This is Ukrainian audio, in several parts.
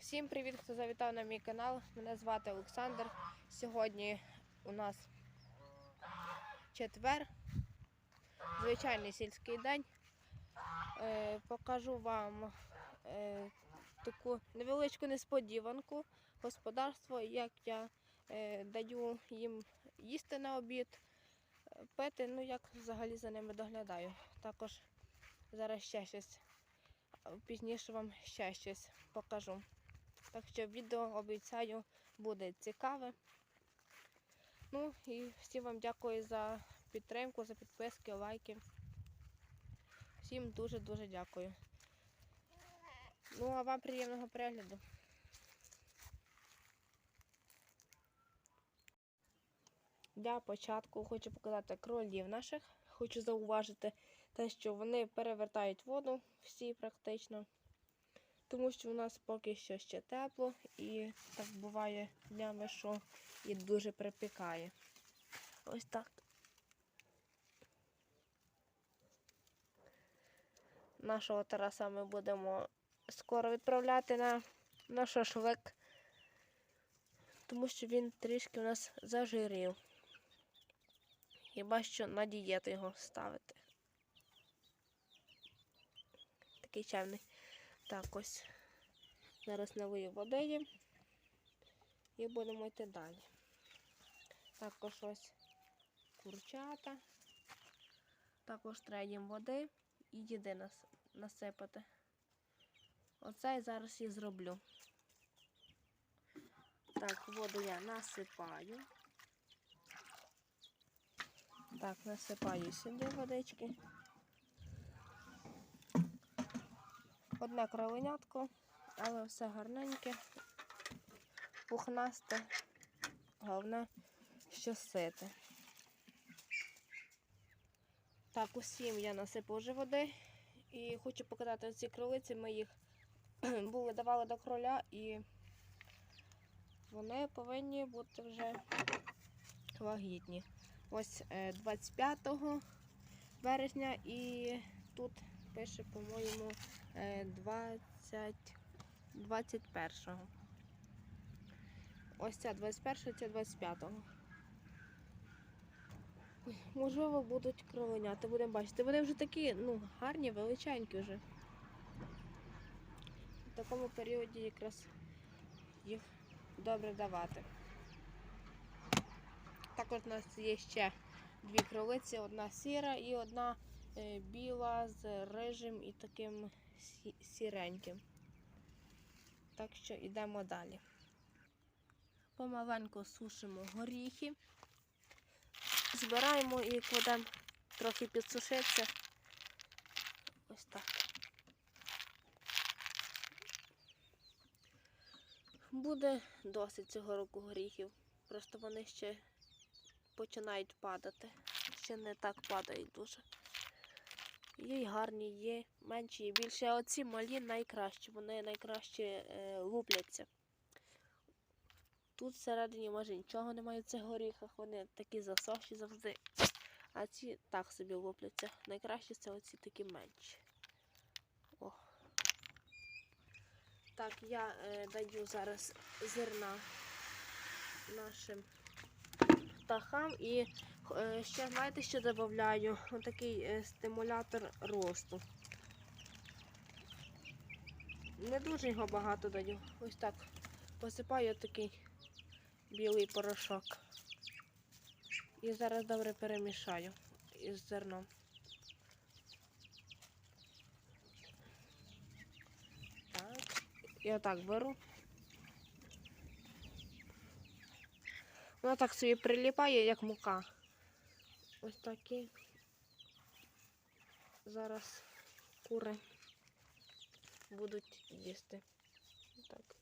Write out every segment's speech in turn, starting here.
Всім привіт, хто завітав на мій канал. Мене звати Олександр. Сьогодні у нас четвер, звичайний сільський день. Е, покажу вам е, таку невеличку несподіванку господарство, як я е, даю їм їсти на обід, пити, ну як взагалі за ними доглядаю. Також зараз ще щось. Пізніше вам ще щось покажу. Так що відео обіцяю буде цікаве. Ну і всім вам дякую за підтримку, за підписки, лайки. Всім дуже-дуже дякую. Ну, а вам приємного перегляду. Для початку хочу показати кролів наших. Хочу зауважити те, що вони перевертають воду всі практично тому що у нас поки що ще тепло і так буває днями, що і дуже припікає. Ось так. Нашого Тараса ми будемо скоро відправляти на, на шашлик, тому що він трішки у нас зажирів. Хіба що на дієту його ставити. Такий чемний. Так, ось зараз налию води і будемо йти далі. Також ось курчата. Також треба води і їди нас, насипати. Оце я зараз і зроблю. Так, воду я насипаю. Так, насипаю сюди водички. Одне кровенятко, але все гарненьке, пухнасте, головне, що сите. Так, усім я насипав вже води і хочу показати ці кролиці. Ми їх були давали до кроля і вони повинні бути вже вагітні. Ось е, 25 березня і тут пише, по-моєму, е, 20, 21-го. Ось ця 21 ця 25-го. Можливо, будуть кровеняти, будемо бачити. Вони вже такі, ну, гарні, величенькі вже. В такому періоді якраз їх добре давати. Також у нас є ще дві кролиці, одна сіра і одна е, біла з рижим і таким сіреньким. Так що йдемо далі. Помаленьку сушимо горіхи, збираємо і кладемо трохи підсушитися. Ось так. Буде досить цього року горіхів. Просто вони ще починають падати. Ще не так падають дуже. Є й гарні, є менші, є більші. А оці малі найкращі. Вони найкраще е, лупляться. Тут всередині може нічого немає в цих горіхах, вони такі засохші завжди. А ці так собі лупляться. Найкраще це оці такі менші. О. Так, я е, даю зараз зерна нашим птахам і е, ще знаєте, що додаю? Отакий е, стимулятор росту. Не дуже його багато даю. Ось так посипаю такий білий порошок. І зараз добре перемішаю із зерном. Так. І отак беру. Воно так собі приліпає, як мука. Ось такі. Зараз кури будуть їсти. Так.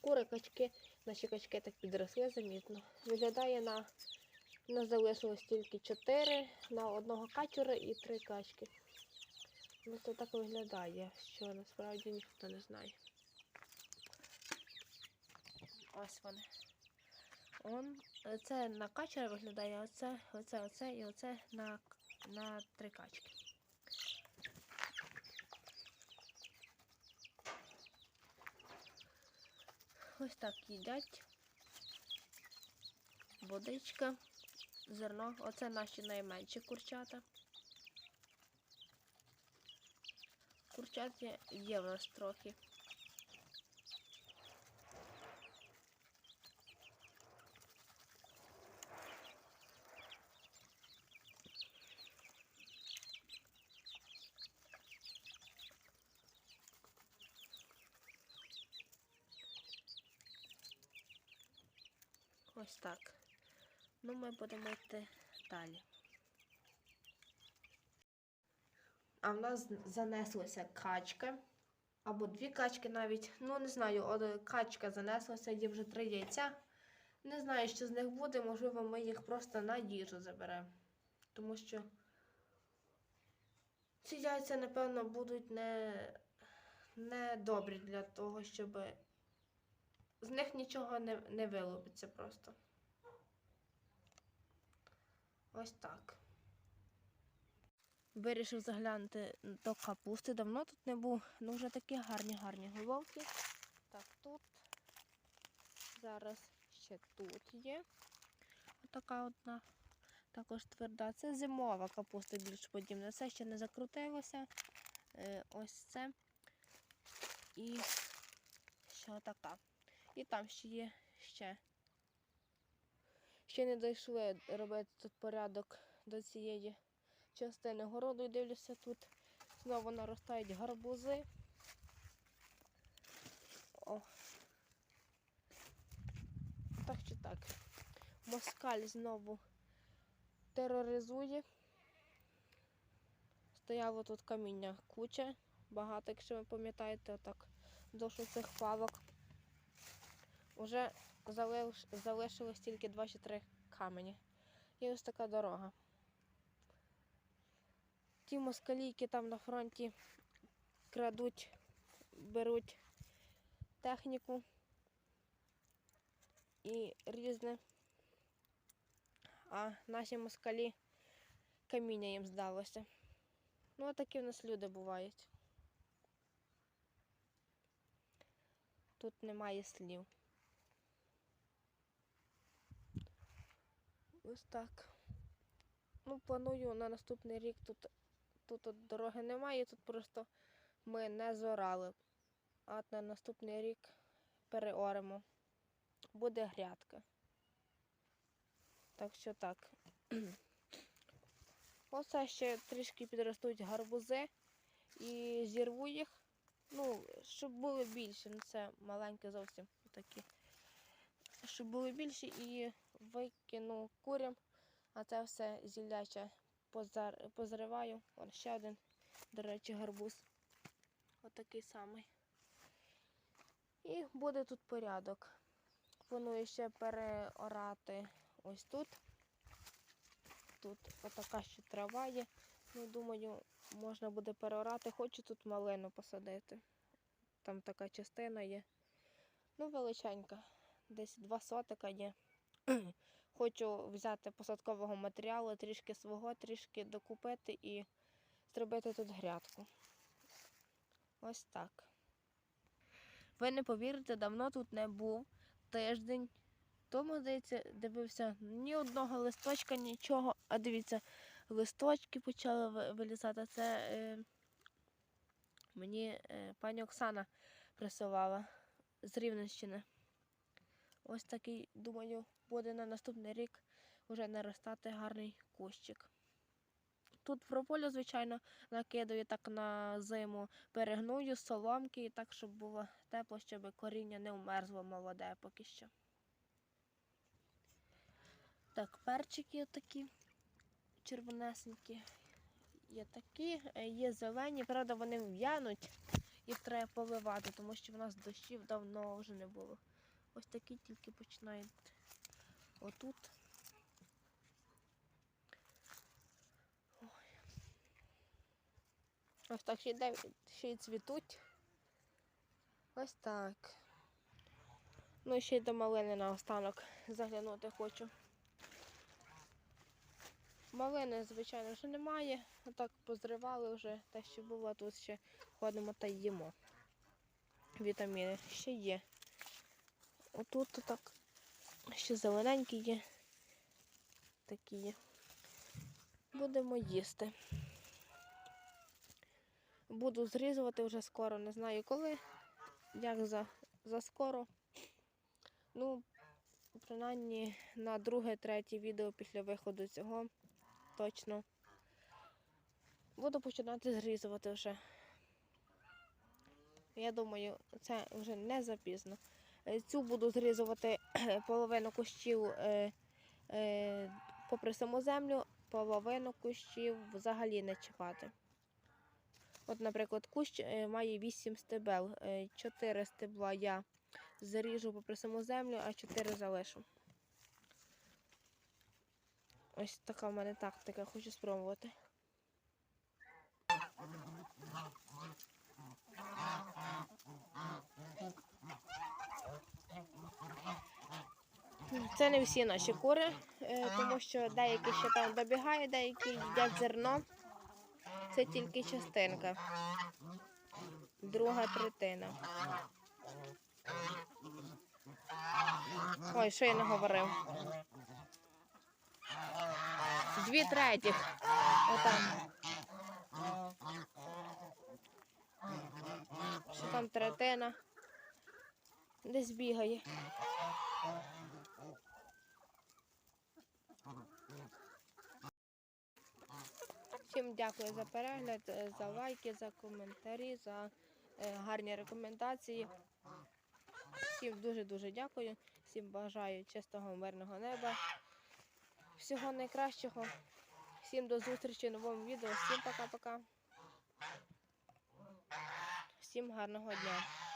Кури, качки, наші качки так підросли замітно. Виглядає на. У нас залишилось тільки 4 на одного качура і 3 качки. Це так виглядає, що насправді ніхто не знає. Ось вони. Он, це на качера виглядає, оце, оце, оце і оце на, на три качки. Ось так їдять. Водичка, зерно. Оце наші найменші курчата. Курчат є, в нас трохи. Ось так. Ну, ми будемо йти далі. А в нас занеслася качка. Або дві качки навіть. Ну, не знаю, качка занеслася, є вже три яйця. Не знаю, що з них буде, можливо, ми їх просто на їжу заберемо. Тому що ці яйця, напевно, будуть не, не добрі для того, щоб з них нічого не, не вилупиться просто. Ось так. Вирішив заглянути до капусти. Давно тут не був. Ну вже такі гарні, гарні головки. Так, тут. Зараз ще тут є. Отака одна. Також тверда. Це зимова капуста більш подібна. Це ще не закрутилося. Е, ось це. І ще така. І там ще є ще. Ще не дійшли робити тут порядок до цієї частини городу. І дивлюся, тут знову наростають гарбузи. О. Так чи так. Москаль знову тероризує. Стояло тут каміння куча, багато, якщо ви пам'ятаєте, отак дошу цих палок. Уже залиш... залишилось тільки два чи три камені. І ось така дорога. Ті москалі, які там на фронті крадуть, беруть техніку і різне. А наші москалі каміння їм здалося. Ну, такі в нас люди бувають. Тут немає слів. Ось так. Ну, планую на наступний рік тут, тут от дороги немає, тут просто ми не зорали. А на наступний рік переоремо. Буде грядка. Так що так. Оце ще трішки підростуть гарбузи і зірву їх. Ну, щоб були більше. Ну це маленькі зовсім такі. Щоб були більші і викину курям, а це все зілляче позриваю. Вон ще один, до речі, гарбуз. Отакий самий. І буде тут порядок. Планую ще переорати ось тут. Тут отака ще трава є. Ну, думаю, можна буде переорати. Хочу тут малину посадити. Там така частина є. Ну, величенька. Десь два сотика є. Хочу взяти посадкового матеріалу, трішки свого, трішки докупити і зробити тут грядку. Ось так. Ви не повірите, давно тут не був тиждень. Тому, здається, дивився ні одного листочка, нічого. А дивіться, листочки почали вилізати. Це е, мені е, пані Оксана присилала з Рівненщини. Ось такий, думаю, буде на наступний рік вже наростати гарний кущик. Тут прополю, звичайно, накидаю так на зиму, перегную соломки і так, щоб було тепло, щоб коріння не вмерзло молоде поки що. Так, перчики такі червонесенькі. Є такі, е, є зелені, правда, вони в'януть, їх треба поливати, тому що в нас дощів давно вже не було. Ось такі тільки починають отут. Ой. Ось так ще й, ще й цвітуть. Ось так. Ну і ще й до малини на останок заглянути хочу. Малини, звичайно, вже немає. Отак позривали вже те, що було, тут ще ходимо та їмо. Вітаміни ще є. Отут так ще зелененькі є. Такі є. Будемо їсти. Буду зрізувати вже скоро, не знаю коли, як за, за скоро. Ну, принаймні на друге-третє відео після виходу цього точно. Буду починати зрізувати вже. Я думаю, це вже не запізно. Е, Цю буду зрізувати половину кущів е, е, попри саму землю, половину кущів взагалі не чіпати. От, наприклад, кущ має 8 стебел. 4 стебла я заріжу попри саму землю, а 4 залишу. Ось така в мене тактика, хочу спробувати. Це не всі наші кури, е, тому що деякі ще там добігають, деякі їдять зерно. Це тільки частинка. Друга третина. Ой, що я не говорив? Дві третіх. Отам. Що там третина? Десь бігає. Всім дякую за перегляд, е, за лайки, за коментарі, за е, гарні рекомендації. Всім дуже-дуже дякую. Всім бажаю чистого мирного неба. Всього найкращого. Всім до зустрічі в новому відео. Всім пока-пока. Всім гарного дня.